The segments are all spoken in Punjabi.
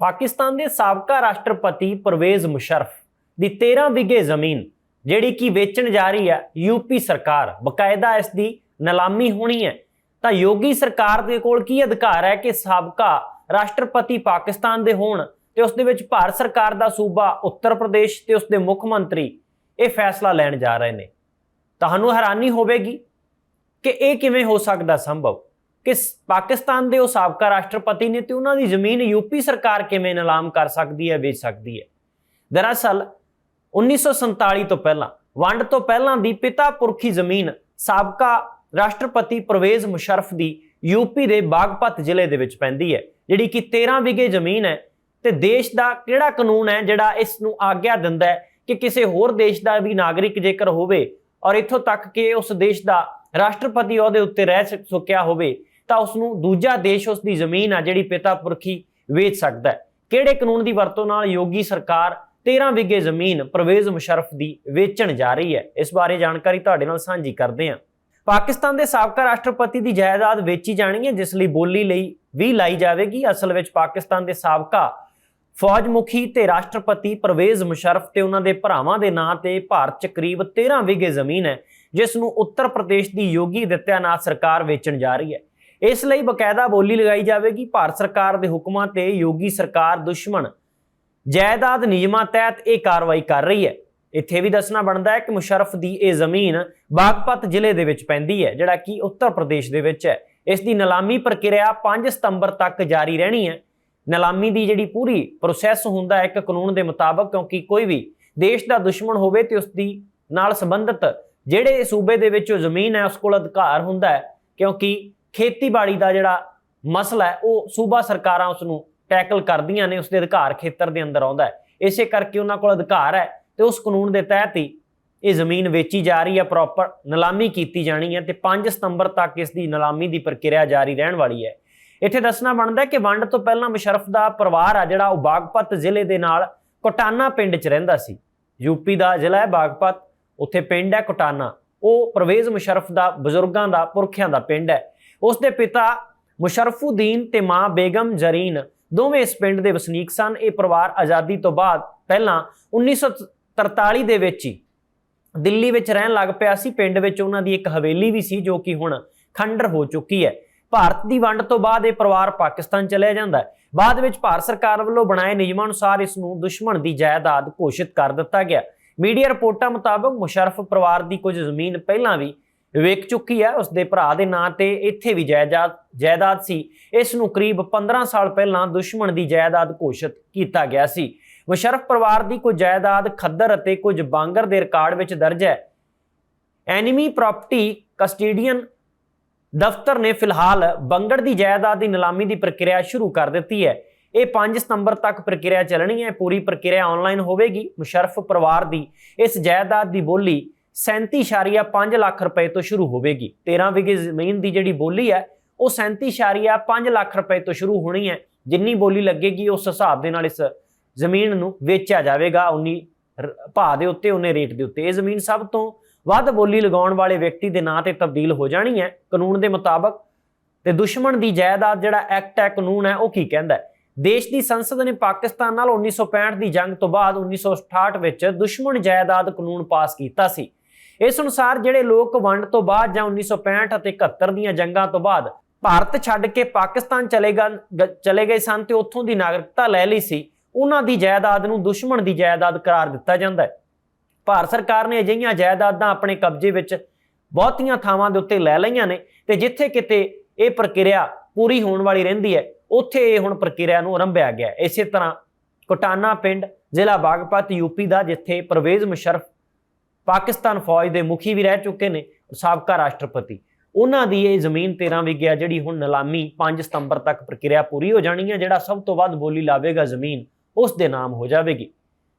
ਪਾਕਿਸਤਾਨ ਦੇ ਸਾਬਕਾ ਰਾਸ਼ਟਰਪਤੀ ਪਰਵੇਜ਼ ਮੁਸ਼ਰਫ ਦੀ 13 ਵਿਗੇ ਜ਼ਮੀਨ, ਜਿਹੜੀ ਕਿ ਵੇਚਣ ਜਾ ਰਹੀ ਹੈ ਯੂਪੀ ਸਰਕਾਰ, ਬਕਾਇਦਾ ਇਸ ਦੀ ਨਿਲਾਮੀ ਹੋਣੀ ਹੈ। ਤਾਂ ਯੋਗੀ ਸਰਕਾਰ ਦੇ ਕੋਲ ਕੀ ਅਧਿਕਾਰ ਹੈ ਕਿ ਸਾਬਕਾ ਰਾਸ਼ਟਰਪਤੀ ਪਾਕਿਸਤਾਨ ਦੇ ਹੋਣ ਤੇ ਉਸ ਦੇ ਵਿੱਚ ਭਾਰਤ ਸਰਕਾਰ ਦਾ ਸੂਬਾ, ਉੱਤਰ ਪ੍ਰਦੇਸ਼ ਤੇ ਉਸ ਦੇ ਮੁੱਖ ਮੰਤਰੀ ਇਹ ਫੈਸਲਾ ਲੈਣ ਜਾ ਰਹੇ ਨੇ? ਤੁਹਾਨੂੰ ਹੈਰਾਨੀ ਹੋਵੇਗੀ ਕਿ ਇਹ ਕਿਵੇਂ ਹੋ ਸਕਦਾ ਸੰਭਵ? ਕਿ ਪਾਕਿਸਤਾਨ ਦੇ ਉਹ ਸਾਬਕਾ ਰਾਸ਼ਟਰਪਤੀ ਨੇ ਤੇ ਉਹਨਾਂ ਦੀ ਜ਼ਮੀਨ ਯੂਪੀ ਸਰਕਾਰ ਕਿਵੇਂ ਨਿਲਾਮ ਕਰ ਸਕਦੀ ਹੈ, ਵੇਚ ਸਕਦੀ ਹੈ। ਦਰਅਸਲ 1947 ਤੋਂ ਪਹਿਲਾਂ, ਵੰਡ ਤੋਂ ਪਹਿਲਾਂ ਦੀ ਪਿਤਾ ਪੁਰਖੀ ਜ਼ਮੀਨ ਸਾਬਕਾ ਰਾਸ਼ਟਰਪਤੀ ਪਰਵੇਜ਼ ਮੁਸ਼ਰਫ ਦੀ ਯੂਪੀ ਦੇ ਬਾਗਪਤ ਜ਼ਿਲ੍ਹੇ ਦੇ ਵਿੱਚ ਪੈਂਦੀ ਹੈ, ਜਿਹੜੀ ਕਿ 13 ਵਿਗੇ ਜ਼ਮੀਨ ਹੈ ਤੇ ਦੇਸ਼ ਦਾ ਕਿਹੜਾ ਕਾਨੂੰਨ ਹੈ ਜਿਹੜਾ ਇਸ ਨੂੰ ਆਗਿਆ ਦਿੰਦਾ ਹੈ ਕਿ ਕਿਸੇ ਹੋਰ ਦੇਸ਼ ਦਾ ਵੀ ਨਾਗਰਿਕ ਜੇਕਰ ਹੋਵੇ ਔਰ ਇੱਥੋਂ ਤੱਕ ਕਿ ਉਸ ਦੇਸ਼ ਦਾ ਰਾਸ਼ਟਰਪਤੀ ਉਹਦੇ ਉੱਤੇ ਰਹਿ ਸਕ- ਚੁੱਕਿਆ ਹੋਵੇ ਤਾਂ ਉਸ ਨੂੰ ਦੂਜਾ ਦੇਸ਼ ਉਸ ਦੀ ਜ਼ਮੀਨ ਆ ਜਿਹੜੀ ਪਿਤਾ ਪੁਰਖੀ ਵੇਚ ਸਕਦਾ ਹੈ। ਕਿਹੜੇ ਕਾਨੂੰਨ ਦੀ ਵਰਤੋਂ ਨਾਲ ਯੋਗੀ ਸਰਕਾਰ 13 ਵਿਗੇ ਜ਼ਮੀਨ ਪਰਵੇਜ਼ ਮੁਸ਼ਰਫ ਦੀ ਵੇਚਣ ਜਾ ਰਹੀ ਹੈ? ਇਸ ਬਾਰੇ ਜਾਣਕਾਰੀ ਤੁਹਾਡੇ ਨਾਲ ਸਾਂਝੀ ਕਰਦੇ ਹਾਂ। ਪਾਕਿਸਤਾਨ ਦੇ ਸਾਬਕਾ ਰਾਸ਼ਟਰਪਤੀ ਦੀ ਜਾਇਦਾਦ ਵੇਚੀ ਜਾਣੀ ਹੈ ਜਿਸ ਲਈ ਬੋਲੀ ਲਈ ਵੀ ਲਾਈ ਜਾਵੇਗੀ। ਅਸਲ ਵਿੱਚ ਪਾਕਿਸਤਾਨ ਦੇ ਸਾਬਕਾ ਫੌਜ ਮੁਖੀ ਤੇ ਰਾਸ਼ਟਰਪਤੀ ਪਰਵੇਜ਼ ਮੁਸ਼ਰਫ ਤੇ ਉਹਨਾਂ ਦੇ ਭਰਾਵਾਂ ਦੇ ਨਾਂ ਤੇ ਭਾਰਤ 'ਚ ਕਰੀਬ 13 ਵਿਗੇ ਜ਼ਮੀਨ ਹੈ, ਜਿਸ ਨੂੰ ਉੱਤਰ ਪ੍ਰਦੇਸ਼ ਦੀ ਯੋਗੀ ਦਿੱਤਿਆਨਾਥ ਸਰਕਾਰ ਵੇਚਣ ਜਾ ਰਹੀ ਹੈ। ਇਸ ਲਈ ਬਕਾਇਦਾ ਬੋਲੀ ਲਗਾਈ ਜਾਵੇਗੀ, ਭਾਰਤ ਸਰਕਾਰ ਦੇ ਹੁਕਮਾਂ ਤੇ ਯੋਗੀ ਸਰਕਾਰ ਦੁਸ਼ਮਣ। ਜਾਇਦਾਦ ਨਿਯਮਾਂ ਤਹਿਤ ਇਹ ਕਾਰਵਾਈ ਕਰ ਰਹੀ ਹੈ। ਇੱਥੇ ਵੀ ਦੱਸਣਾ ਬਣਦਾ ਹੈ ਕਿ ਮੁਸ਼ਰਫ ਦੀ ਇਹ ਜ਼ਮੀਨ ਬਾਗਪਤ ਜ਼ਿਲ੍ਹੇ ਦੇ ਵਿੱਚ ਪੈਂਦੀ ਹੈ, ਜਿਹੜਾ ਕਿ ਉੱਤਰ ਪ੍ਰਦੇਸ਼ ਦੇ ਵਿੱਚ ਹੈ। ਇਸ ਦੀ ਨਿਲਾਮੀ ਪ੍ਰਕਿਰਿਆ 5 ਸਤੰਬਰ ਤੱਕ ਜਾਰੀ ਰਹਿਣੀ ਹੈ। ਨਿਲਾਮੀ ਦੀ ਜਿਹੜੀ ਪੂਰੀ ਪ੍ਰੋਸੈਸ ਹੁੰਦਾ ਹੈ ਇੱਕ ਕਾਨੂੰਨ ਦੇ ਮੁਤਾਬਕ, ਕਿਉਂਕਿ ਕੋਈ ਵੀ ਦੇਸ਼ ਦਾ ਦੁਸ਼ਮਣ ਹੋਵੇ ਤੇ ਉਸ ਦੀ ਨਾਲ ਸੰਬੰਧਿਤ ਜਿਹੜੇ ਸੂਬੇ ਦੇ ਵਿੱਚ ਉਹ ਜ਼ਮੀਨ ਹੈ, ਉਸ ਕੋਲ ਅਧਿਕਾਰ ਹੁੰਦਾ ਹੈ, ਕਿਉਂਕਿ ਖੇਤੀਬਾੜੀ ਦਾ ਜਿਹੜਾ ਮਸਲਾ ਹੈ, ਉਹ ਸੂਬਾ ਸਰਕਾਰਾਂ ਉਸ ਨੂੰ ਟੈਕਲ ਕਰਦੀਆਂ ਨੇ ਉਸ ਦੇ ਅਧਿਕਾਰ ਖੇਤਰ ਦੇ ਅੰਦਰ ਆਉਂਦਾ ਹੈ। ਇਸੇ ਕਰਕੇ ਉਹਨਾਂ ਕੋਲ ਅਧਿਕਾਰ ਹੈ ਤੇ ਉਸ ਕਾਨੂੰਨ ਦੇ ਤਹਿਤ ਹੀ ਇਹ ਜ਼ਮੀਨ ਵੇਚੀ ਜਾ ਰਹੀ ਹੈ ਪ੍ਰੋਪਰ ਨਿਲਾਮੀ ਕੀਤੀ ਜਾਣੀ ਹੈ ਤੇ 5 ਸਤੰਬਰ ਤੱਕ ਇਸ ਦੀ ਨਿਲਾਮੀ ਦੀ ਪ੍ਰਕਿਰਿਆ ਜਾਰੀ ਰਹਿਣ ਵਾਲੀ ਹੈ। ਇੱਥੇ ਦੱਸਣਾ ਬਣਦਾ ਕਿ ਵੰਡ ਤੋਂ ਪਹਿਲਾਂ ਮੁਸ਼ਰਫ ਦਾ ਪਰਿਵਾਰ ਆ, ਜਿਹੜਾ ਉਹ ਬਾਗਪਤ ਜ਼ਿਲ੍ਹੇ ਦੇ ਨਾਲ ਕੋਟਾਨਾ ਪਿੰਡ 'ਚ ਰਹਿੰਦਾ ਸੀ। ਯੂਪੀ ਦਾ ਜ਼ਿਲ੍ਹਾ ਹੈ ਬਾਗਪਤ, ਉੱਥੇ ਪਿੰਡ ਹੈ ਕੋਟਾਨਾ। ਉਹ ਪਰਵੇਜ਼ ਮੁਸ਼ਰਫ ਦਾ, ਬਜ਼ੁਰਗਾਂ ਦਾ, ਪੁਰਖਿਆਂ ਦਾ ਪਿੰਡ ਹੈ। ਉਸ ਦੇ ਪਿਤਾ ਮੁਸ਼ਰਫੂਦੀਨ ਤੇ ਮਾਂ ਬੇਗਮ ਜਰੀਨ ਦੋਵੇਂ ਇਸ ਪਿੰਡ ਦੇ ਵਸਨੀਕ ਸਨ। ਇਹ ਪਰਿਵਾਰ ਆਜ਼ਾਦੀ ਤੋਂ ਬਾਅਦ ਪਹਿਲਾਂ 1943 ਦੇ ਵਿੱਚ ਹੀ ਦਿੱਲੀ ਵਿੱਚ ਰਹਿਣ ਲੱਗ ਪਿਆ ਸੀ। ਪਿੰਡ ਵਿੱਚ ਉਹਨਾਂ ਦੀ ਇੱਕ ਹਵੇਲੀ ਵੀ ਸੀ ਜੋ ਕਿ ਹੁਣ ਖੰਡਰ ਹੋ ਚੁੱਕੀ ਹੈ। ਭਾਰਤ ਦੀ ਵੰਡ ਤੋਂ ਬਾਅਦ ਇਹ ਪਰਿਵਾਰ ਪਾਕਿਸਤਾਨ ਚਲਿਆ ਜਾਂਦਾ ਹੈ। ਬਾਅਦ ਵਿੱਚ ਭਾਰਤ ਸਰਕਾਰ ਵੱਲੋਂ ਬਣਾਏ ਨਿਯਮਾਂ ਅਨੁਸਾਰ ਇਸ ਨੂੰ ਦੁਸ਼ਮਣ ਦੀ ਜਾਇਦਾਦ ਘੋਸ਼ਿਤ ਕਰ ਦਿੱਤਾ ਗਿਆ। ਮੀਡੀਆ ਰਿਪੋਰਟਾਂ ਮੁਤਾਬਕ ਮੁਸ਼ਰਫ ਪਰਿਵਾਰ ਦੀ ਕੁਝ ਜ਼ਮੀਨ ਪਹਿਲਾਂ ਵੀ ਵੇਚ ਚੁੱਕੀ ਹੈ ਉਸ ਦੇ ਭਰਾ ਦੇ ਨਾਂ ਤੇ ਇੱਥੇ ਵੀ ਜਾਇਦਾਦ ਜਾਇਦਾਦ ਸੀ। ਇਸ ਨੂੰ ਕਰੀਬ 15 ਸਾਲ ਪਹਿਲਾਂ ਦੁਸ਼ਮਣ ਦੀ ਜਾਇਦਾਦ ਘੋਸ਼ਿਤ ਕੀਤਾ ਗਿਆ ਸੀ। ਮੁਸ਼ਰਫ ਪਰਿਵਾਰ ਦੀ ਕੁਝ ਜਾਇਦਾਦ ਖੱਦਰ ਅਤੇ ਕੁਝ ਬਾਂਗਰ ਦੇ ਰਿਕਾਰਡ ਵਿੱਚ ਦਰਜ ਹੈ। ਐਨੀਮੀ ਪ੍ਰਾਪਰਟੀ ਕਸਟੀਡੀਅਨ ਦਫ਼ਤਰ ਨੇ ਫਿਲਹਾਲ ਬੰਗੜ ਦੀ ਜਾਇਦਾਦ ਦੀ ਨਿਲਾਮੀ ਦੀ ਪ੍ਰਕਿਰਿਆ ਸ਼ੁਰੂ ਕਰ ਦਿੱਤੀ ਹੈ। ਇਹ 5 ਸਤੰਬਰ ਤੱਕ ਪ੍ਰਕਿਰਿਆ ਚੱਲਣੀ ਹੈ। ਪੂਰੀ ਪ੍ਰਕਿਰਿਆ ਆਨਲਾਈਨ ਹੋਵੇਗੀ। ਮੁਸ਼ਰਫ ਪਰਿਵਾਰ ਦੀ ਇਸ ਜਾਇਦਾਦ ਦੀ ਬੋਲੀ 37.5 ਲੱਖ ਰੁਪਏ ਤੋਂ ਸ਼ੁਰੂ ਹੋਵੇਗੀ। 13 ਵਿਗੇ ਜ਼ਮੀਨ ਦੀ ਜਿਹੜੀ ਬੋਲੀ ਹੈ, ਉਹ 37.5 ਲੱਖ ਰੁਪਏ ਤੋਂ ਸ਼ੁਰੂ ਹੋਣੀ ਹੈ। ਜਿੰਨੀ ਬੋਲੀ ਲੱਗੇਗੀ, ਉਸ ਹਿਸਾਬ ਦੇ ਨਾਲ ਇਸ ਜ਼ਮੀਨ ਨੂੰ ਵੇਚਿਆ ਜਾਵੇਗਾ। ਉਨੀ ਰ- ਭਾਅ ਦੇ ਉੱਤੇ ਉਹਨੇ ਰੇਟ ਦੇ ਉੱਤੇ। ਇਹ ਜ਼ਮੀਨ ਸਭ ਤੋਂ ਵੱਧ ਬੋਲੀ ਲਗਾਉਣ ਵਾਲੇ ਵਿਅਕਤੀ ਦੇ ਨਾਂ ਤੇ ਤਬਦੀਲ ਹੋ ਜਾਣੀ ਹੈ। ਕਾਨੂੰਨ ਦੇ ਮੁਤਾਬਕ ਤੇ ਦੁਸ਼ਮਣ ਦੀ ਜਾਇਦਾਦ ਜਿਹੜਾ ਐਕਟ ਹੈ, ਕਾਨੂੰਨ ਹੈ, ਉਹ ਕੀ ਕਹਿੰਦਾ ਦੇਸ਼ ਦੀ ਸੰਸਦ ਨੇ ਪਾਕਿਸਤਾਨ ਨਾਲ 1965 ਦੀ ਜੰਗ ਤੋਂ ਬਾਅਦ 1968 ਵਿੱਚ ਦੁਸ਼ਮਣ ਜਾਇਦਾਦ ਕਾਨੂੰਨ ਪਾਸ ਕੀਤਾ ਸੀ। ਇਸ ਅਨੁਸਾਰ ਜਿਹੜੇ ਲੋਕ ਵੰਡ ਤੋਂ ਬਾਅਦ ਜਾਂ 1965 ਅਤੇ 71 ਦੀਆਂ ਜੰਗਾਂ ਤੋਂ ਬਾਅਦ ਭਾਰਤ ਛੱਡ ਕੇ ਪਾਕਿਸਤਾਨ ਚਲੇ ਗਏ ਗ- ਚਲੇ ਗਏ ਸਨ ਤੇ ਉੱਥੋਂ ਦੀ ਨਾਗਰਿਕਤਾ ਲੈ ਲਈ ਸੀ, ਉਹਨਾਂ ਦੀ ਜਾਇਦਾਦ ਨੂੰ ਦੁਸ਼ਮਣ ਦੀ ਜਾਇਦਾਦ ਕਰਾਰ ਦਿੱਤਾ ਜਾਂਦਾ ਹੈ। ਭਾਰਤ ਸਰਕਾਰ ਨੇ ਅਜਿਹੀਆਂ ਜਾਇਦਾਦਾਂ ਆਪਣੇ ਕਬਜ਼ੇ ਵਿੱਚ ਬਹੁਤੀਆਂ ਥਾਵਾਂ ਦੇ ਉੱਤੇ ਲੈ ਲਈਆਂ ਨੇ ਤੇ ਜਿੱਥੇ ਕਿਤੇ ਇਹ ਪ੍ਰਕਿਰਿਆ ਪੂਰੀ ਹੋਣ ਵਾਲੀ ਰਹਿੰਦੀ ਹੈ, ਉੱਥੇ ਇਹ ਹੁਣ ਪ੍ਰਕਿਰਿਆ ਨੂੰ ਆਰੰਭਿਆ ਗਿਆ ਇਸੇ ਤਰ੍ਹਾਂ ਕੋਟਾਨਾ ਪਿੰਡ ਜ਼ਿਲ੍ਹਾ ਬਾਗਪਤ ਯੂਪੀ ਦਾ, ਜਿੱਥੇ ਪਰਵੇਜ਼ ਮੁਸ਼ਰਫ ਪਾਕਿਸਤਾਨ ਫੌਜ ਦੇ ਮੁਖੀ ਵੀ ਰਹਿ ਚੁੱਕੇ ਨੇ, ਸਾਬਕਾ ਰਾਸ਼ਟਰਪਤੀ। ਉਹਨਾਂ ਦੀ ਇਹ ਜ਼ਮੀਨ 13 ਵਿਗਿਆ, ਜਿਹੜੀ ਹੁਣ ਨਿਲਾਮੀ 5 ਸਤੰਬਰ ਤੱਕ ਪ੍ਰਕਿਰਿਆ ਪੂਰੀ ਹੋ ਜਾਣੀ ਹੈ, ਜਿਹੜਾ ਸਭ ਤੋਂ ਵੱਧ ਬੋਲੀ ਲਾਵੇਗਾ ਜ਼ਮੀਨ, ਉਸ ਦੇ ਨਾਮ ਹੋ ਜਾਵੇਗੀ।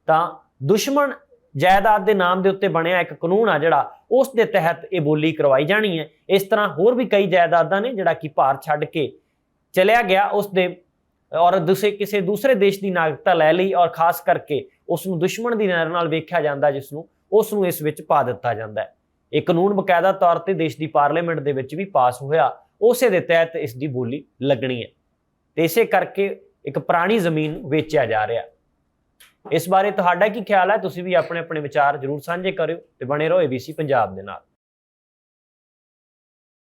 ਤਾਂ ਦੁਸ਼ਮਣ ਜਾਇਦਾਦ ਦੇ ਨਾਮ ਦੇ ਉੱਤੇ ਬਣਿਆ ਇੱਕ ਕਾਨੂੰਨ ਆ ਜਿਹੜਾ, ਉਸ ਦੇ ਤਹਿਤ ਇਹ ਬੋਲੀ ਕਰਵਾਈ ਜਾਣੀ ਹੈ। ਇਸ ਤਰ੍ਹਾਂ ਹੋਰ ਵੀ ਕਈ ਜਾਇਦਾਦਾਂ ਨੇ, ਜਿਹੜਾ ਕਿ ਭਾਰਤ ਛੱਡ ਕੇ ਚਲਿਆ ਗਿਆ, ਉਸ ਦੇ ਔਰ ਦੂਸਰੇ ਕਿਸੇ ਦੂਸਰੇ ਦੇਸ਼ ਦੀ ਨਾਗਰਿਕਤਾ ਲੈ ਲਈ ਔਰ ਖਾਸ ਕਰਕੇ ਉਸ ਨੂੰ ਦੁਸ਼ਮਣ ਦੀ ਨਜ਼ਰ ਨਾਲ ਵੇਖਿਆ ਜਾਂਦਾ, ਜਿਸ ਨੂੰ ਉਸ ਨੂੰ ਇਸ ਵਿੱਚ ਪਾ ਦਿੱਤਾ ਜਾਂਦਾ ਹੈ। ਇਹ ਕਾਨੂੰਨ ਬਕਾਇਦਾ ਤੌਰ ਤੇ ਦੇਸ਼ ਦੀ ਪਾਰਲੀਮੈਂਟ ਦੇ ਵਿੱਚ ਵੀ ਪਾਸ ਹੋਇਆ। ਉਸੇ ਦੇ ਤਹਿਤ ਇਸ ਦੀ ਬੋਲੀ ਲੱਗਣੀ ਹੈ। ਤੇ ਇਸੇ ਕਰਕੇ ਇੱਕ ਪੁਰਾਣੀ ਜ਼ਮੀਨ ਵੇਚਿਆ ਜਾ ਰਿਹਾ ਇਸ ਬਾਰੇ ਤੁਹਾਡਾ ਕੀ ਖਿਆਲ ਹੈ? ਤੁਸੀਂ ਵੀ ਆਪਣੇ ਆਪਣੇ ਵਿਚਾਰ ਜਰੂਰ ਸਾਂਝੇ ਕਰਿਓ ਤੇ ਬਣੇ ਰਹੋ ABC ਪੰਜਾਬ ਦੇ ਨਾਲ।